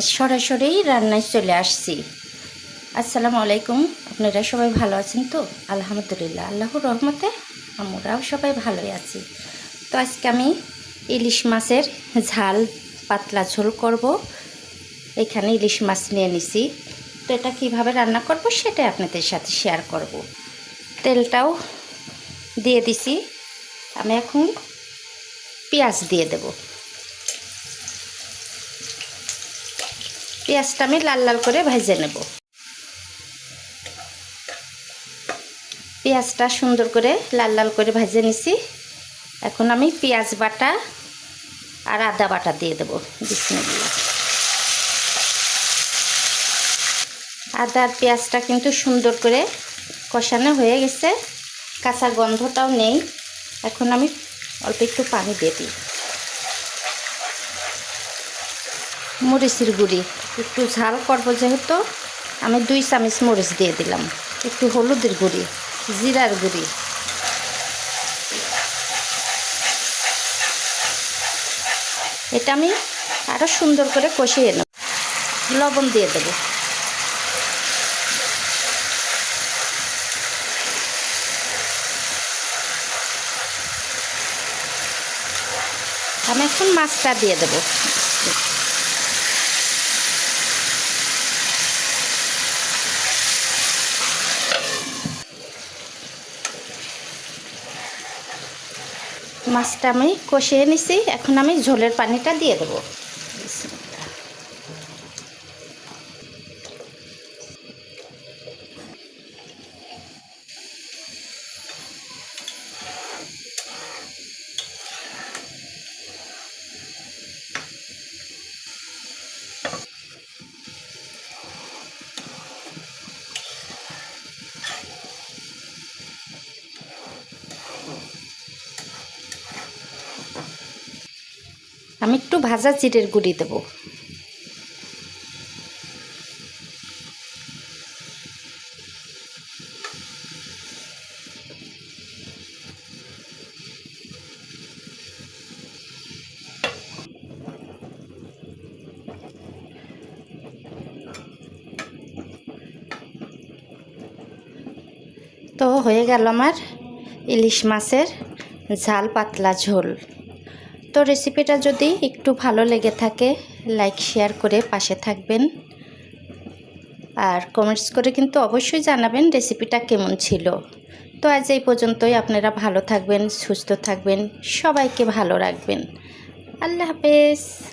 সরাসরি রান্নায় চলে আসছি। আসসালামু আলাইকুম। আপনারা সবাই ভালো আছেন তো? আলহামদুলিল্লাহ। আল্লাহর রহমতে আমরাও সবাই ভালোই আছি। তো আজকে আমি ইলিশ মাছের ঝাল পাতলা ঝোল করব। এখানে ইলিশ মাছ নিয়ে নিছি। তো এটা কীভাবে রান্না করব সেটাই আপনাদের সাথে শেয়ার করব। তেলটাও দিয়ে দিছি। আমি এখন পেঁয়াজ দিয়ে দেবো। পেঁয়াজটা আমি লাল লাল করে ভেজে নেব। পেঁয়াজটা সুন্দর করে লাল লাল করে ভেজে নিছি। এখন আমি পেঁয়াজ বাটা আর আদা বাটা দিয়ে দেবো বিসমিল্লাহ। আদা আর পেঁয়াজটা কিন্তু সুন্দর করে কষানো হয়ে গেছে। কাঁচা গন্ধটাও নেই। এখন আমি অল্প একটু পানি দিয়ে দিই। মরিচের গুঁড়ি। একটু ঝাল করব যেহেতু, আমি দুই চামচ মরিচ দিয়ে দিলাম। একটু হলুদের গুঁড়ি, জিরার গুঁড়ি। এটা আমি আরও সুন্দর করে কষিয়ে নেব। লবণ দিয়ে দেবো। আমি এখন মাছটা দিয়ে দেবো। মাছটা আমি কষিয়ে নিছি। এখন আমি ঝোলের পানিটা দিয়ে দেবো। আমি একটু ভাজা জিরের গুঁড়ি দেবো। তো হয়ে গেল আমার ইলিশ মাছের ঝাল পাতলা ঝোল। তো রেসিপিটা যদি একটু ভালো লেগে থাকে লাইক শেয়ার করে পাশে থাকবেন। আর কমেন্টস করে কিন্তু অবশ্যই জানাবেন রেসিপিটা কেমন ছিল। তো আজ এই পর্যন্তই, আপনারা ভালো থাকবেন, সুস্থ থাকবেন, সবাইকে ভালো রাখবেন। আল্লাহ হাফেজ।